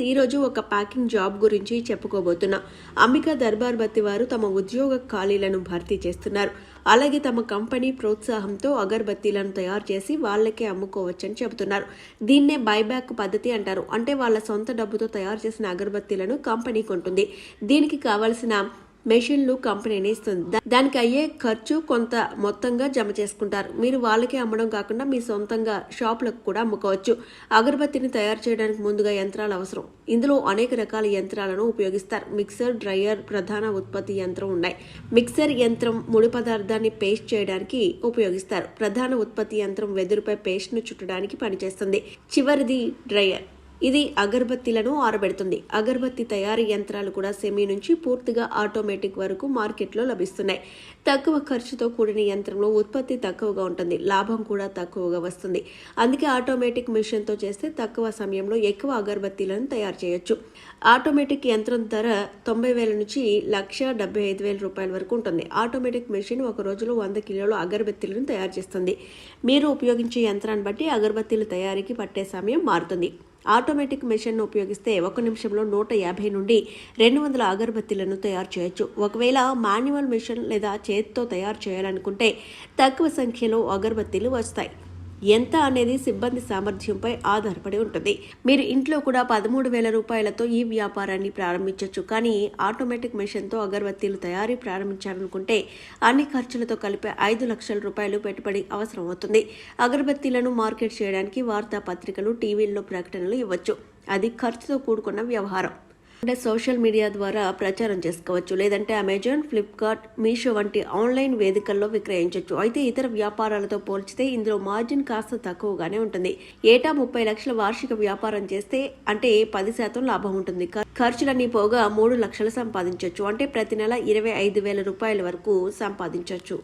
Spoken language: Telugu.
ఈరోజు ఒక ప్యాకింగ్ జాబ్ గురించి చెప్పుకోబోతున్నా. అంబికా దర్బార్ బత్తి వారు తమ ఉద్యోగ ఖాళీలను భర్తీ చేస్తున్నారు. అలాగే తమ కంపెనీ ప్రోత్సాహంతో అగర్బత్తీలను తయారు చేసి వాళ్ళకే అమ్ముకోవచ్చని చెబుతున్నారు. దీన్నే బైబ్యాక్ పద్ధతి అంటారు. అంటే వాళ్ళ సొంత డబ్బుతో తయారు చేసిన అగర్బత్తీలను కంపెనీ కొంటుంది. దీనికి కావలసిన మెషిన్లు కంపెనీని ఇస్తుంది. దానికి అయ్యే ఖర్చు కొంత మొత్తంగా జమ చేసుకుంటారు. మీరు వాళ్ళకే అమ్మడం కాకుండా మీ సొంతంగా షాపులకు కూడా అమ్ముకోవచ్చు. అగరబత్తిని తయారు చేయడానికి ముందుగా యంత్రాలు అవసరం. ఇందులో అనేక రకాల యంత్రాలను ఉపయోగిస్తారు. మిక్సర్ డ్రయర్ ప్రధాన ఉత్పత్తి యంత్రం ఉన్నాయి. మిక్సర్ యంత్రం ముడి పదార్థాన్ని పేస్ట్ చేయడానికి ఉపయోగిస్తారు. ప్రధాన ఉత్పత్తి యంత్రం వెదురుపై పేస్ట్ను చుట్టడానికి పనిచేస్తుంది. చివరిది డ్రయర్. ఇది అగరబత్తీలను ఆరబెడుతుంది. అగరబత్తి తయారీ యంత్రాలు కూడా సెమీ నుంచి పూర్తిగా ఆటోమేటిక్ వరకు మార్కెట్లో లభిస్తున్నాయి. తక్కువ ఖర్చుతో కూడిన యంత్రంలో ఉత్పత్తి తక్కువగా ఉంటుంది. లాభం కూడా తక్కువగా వస్తుంది. అందుకే ఆటోమేటిక్ మిషన్తో చేస్తే తక్కువ సమయంలో ఎక్కువ అగరబత్తీలను తయారు చేయొచ్చు. ఆటోమేటిక్ యంత్రం ధర తొంభై వేల నుంచి లక్ష డెబ్బై ఐదు వేల రూపాయల వరకు ఉంటుంది. ఆటోమేటిక్ మెషిన్ ఒక రోజులో వంద కిలోల అగరబత్తీలను తయారు చేస్తుంది. మీరు ఉపయోగించే యంత్రాన్ని బట్టి అగరబత్తిల తయారీకి పట్టే సమయం మారుతుంది. ఆటోమేటిక్ మెషిన్ను ఉపయోగిస్తే ఒక నిమిషంలో నూట యాభై నుండి రెండు వందల అగరబత్తీలను తయారు చేయొచ్చు. ఒకవేళ మాన్యువల్ మిషన్ లేదా చేతితో తయారు చేయాలనుకుంటే తక్కువ సంఖ్యలో అగరబత్తీలు వస్తాయి. ఎంత అనేది సిబ్బంది సామర్థ్యంపై ఆధారపడి ఉంటుంది. మీరు ఇంట్లో కూడా పదమూడు వేల రూపాయలతో ఈ వ్యాపారాన్ని ప్రారంభించవచ్చు కానీ ఆటోమేటిక్ మెషిన్తో అగరబత్తీలు తయారీ ప్రారంభించాలనుకుంటే అన్ని ఖర్చులతో కలిపి ఐదు లక్షల రూపాయలు పెట్టుబడి అవసరం అవుతుంది అగరబత్తీలను మార్కెట్ చేయడానికి వార్తాపత్రికలు టీవీల్లో ప్రకటనలు ఇవ్వచ్చు. అది ఖర్చుతో కూడుకున్న వ్యవహారం. అంటే సోషల్ మీడియా ద్వారా ప్రచారం చేసుకోవచ్చు. లేదంటే అమెజాన్ ఫ్లిప్కార్ట్ మీషో వంటి ఆన్లైన్ వేదికల్లో విక్రయించవచ్చు అయితే ఇతర వ్యాపారాలతో పోల్చితే ఇందులో మార్జిన్ కాస్త తక్కువగానే ఉంటుంది. ఏటా ముప్పై లక్షల వార్షిక వ్యాపారం చేస్తే అంటే పది శాతం లాభం ఉంటుంది. ఖర్చులన్నీ పోగా మూడు లక్షలు సంపాదించవచ్చు అంటే ప్రతి నెల ఇరవై ఐదు వేల రూపాయల వరకు సంపాదించవచ్చు